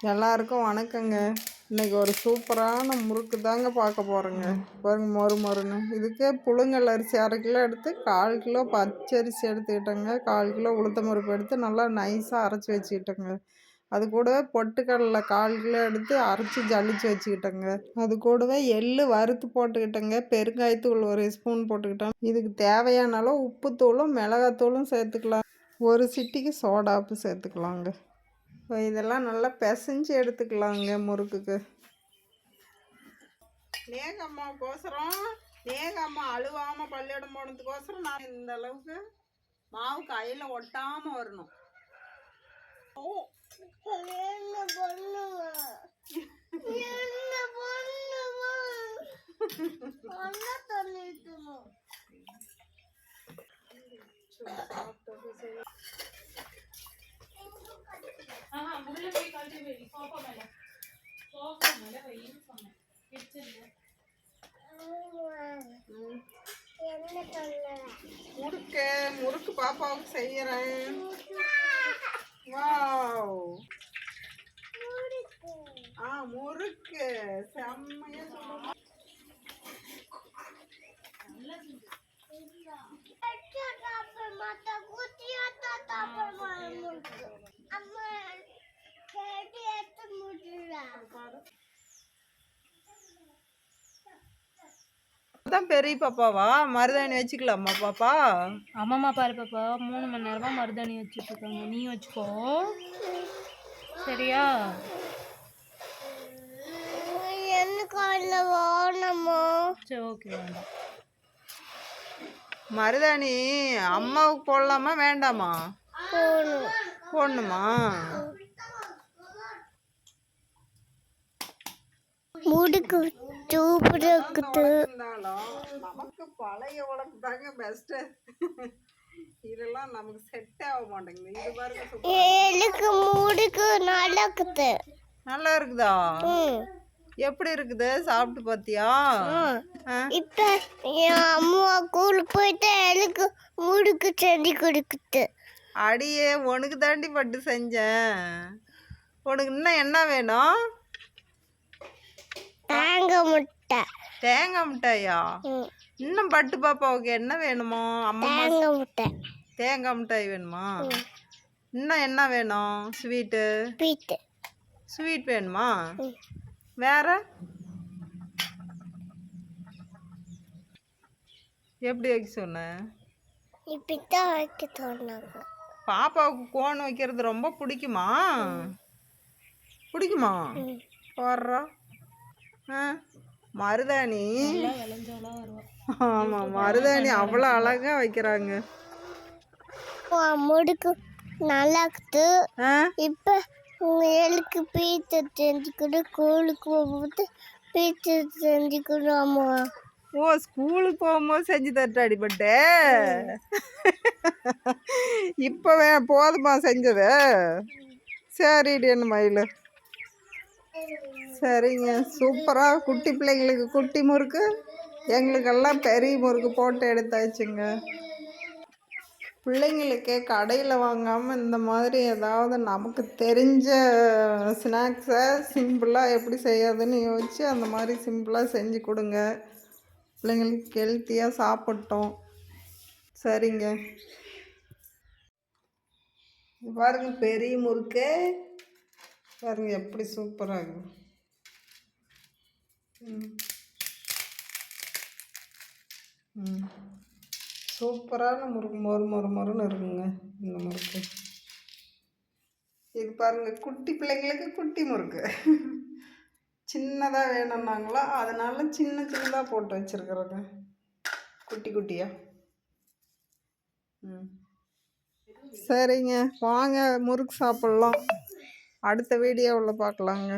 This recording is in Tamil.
எல்லாருக்கும் வணக்கங்க. இன்னைக்கு ஒரு சூப்பரான முறுக்கு தாங்க பார்க்க போகிறோங்க பாருங்க மொறு மொறுன்னு. இதுக்கே புழுங்கல் அரிசி அரை கிலோ எடுத்து கால் கிலோ பச்சரிசி எடுத்துக்கிட்டேங்க. கால் கிலோ உளுத்தம் பருப்பு எடுத்து நல்லா நைஸாக அரைச்சி வச்சுக்கிட்டேங்க. அது கூடவே பொட்டுக்கடலை கால் கிலோ எடுத்து அரைச்சி ஜல்லிச்சு வச்சுக்கிட்டேங்க. அது கூடவே எள்ளு வறுத்து போட்டுக்கிட்டேங்க. பெருங்காயத்தூள் ஒரு ஸ்பூன் போட்டுக்கிட்டேன். இதுக்கு தேவையான அளவு உப்புத்தூளும் மிளகாத்தூளும் சேர்த்துக்கலாம். ஒரு சிட்டிக்கு சோடாப்பு சேர்த்துக்கலாங்க. இப்போ இதெல்லாம் நல்லா பிசைஞ்சு எடுத்துக்கலாங்க முறுக்குக்கு. நேகம்மாவுக்கோசரம் நேகம்மா அழுவாமல் பள்ளியிடம் போனதுக்கோசரம் நான் இந்த அளவுக்கு மாவு கையில் ஒட்டாமல் வரணும். ஓ ஆஹா போய் கழட்டி வை சோஃபா மேல சோஃபா மேல வைன்னு சொன்னேன் கிச்சன்ல முறுக்கு முறுக்கு பாப்பாவுக்கு செய்யறேன். வாவ். ஆ முறுக்கு. செம்மையா சொல்லுங்க அதான் பெரிய பாப்பாவா? மருதாணி வச்சுக்கலாமா பாப்பா? அம்மாம்மா பாரு பாப்பா மூணு மணி நேரமா மருதாணி வச்சுட்டு இருக்காங்க நீ வச்சுக்கோ. சரியா? சரி ஓகே வேண்டாம் மருதாணி அம்மாவுக்கு போடலாமா வேண்டாமா? போடணுமா? முடுக்கு. சூப்பரா இருக்குது. நமக்கு பழைய உலகம் தாங்க பெஸ்ட் இதெல்லாம் நமக்கு செட் ஆக மாட்டேங்குது. இது பாருங்க. எனக்கு முடுக்கு நல்லா இருக்குது. நல்லா இருக்குதா. எப்படி இருக்குது? சாப்பிட்டு பார்த்தியா? இப்ப என் அம்மா கூழ் போயிட்டு எனக்கு முடுக்கு செஞ்சு கொடுக்குது. அடியே உனக்கு தாண்டி பட்டு செஞ்சேன். உனக்கு இன்னும் என்ன வேணும்? தேங்காய் முட்டை. தேங்காய் மிட்டாயா. இன்னும் பட்டு பாப்பாவுக்கு என்ன வேணுமோ? அம்மா தேங்காய் முட்டை. தேங்காய் மிட்டாய் வேணுமா? இன்னும் என்ன வேணும்? ஸ்வீட்டு பீட்டு ஸ்வீட் வேணுமா. வேற? எப்படி வைக்க சொன்னேன் இப்படித்தான் வைக்க சொன்னாங்க. பாப்பாவுக்கு கோன் வைக்கிறது ரொம்ப பிடிக்குமா? பிடிக்குமா. போடுறா. மருதாணி. விளைஞ்சோலா வருவா. ஆமாம் மருதாணி அவ்வளோ அழகா வைக்கிறாங்க. முடுக்கு நல்லா இப்போ உங்களுக்கு பீச்சை செஞ்சுக்கிட்டு கூழுக்கு போகும்போது பீச்சை செஞ்சுக்கிடுவோமா ஓ ஸ்கூலுக்கு போகும்போது செஞ்சு தட்டு அடிபட்டு? இப்போ வே போதுமா செஞ்சது? சரிடி என்ன மயில். சரிங்க. சூப்பராக குட்டி பிள்ளைங்களுக்கு குட்டி முறுக்கு எங்களுக்கெல்லாம் பெரிய முறுக்கு போட்டு எடுத்தாச்சுங்க. பிள்ளைங்களுக்கு கடையில் வாங்காமல் இந்த மாதிரி ஏதாவது நமக்கு தெரிஞ்ச ஸ்நாக்ஸை சிம்பிளாக எப்படி செய்யறதுன்னு யோசிச்சு அந்த மாதிரி சிம்பிளாக செஞ்சு கொடுங்க. பிள்ளைங்களுக்கு ஹெல்த்தியாக சாப்பிட்டோம். சரிங்க. பாருங்க பெரிய முறுக்கு. பாருங்கள் எப்படி சூப்பராக ம். சூப்பரான முறுக்கு மொறு மொறு மொறுன்னு இருக்குங்க இந்த முறுக்கு. இது பாருங்கள் குட்டி பிள்ளைங்களுக்கு குட்டி முறுக்கு. சின்னதாக வேணும்னாங்களோ அதனால சின்ன சின்னதாக போட்டு வச்சுருக்குறோங்க. குட்டி குட்டியாக ம். சரிங்க வாங்க முறுக்கு சாப்பிட்லாம். அடுத்த வீடியோவில் பார்க்கலாங்க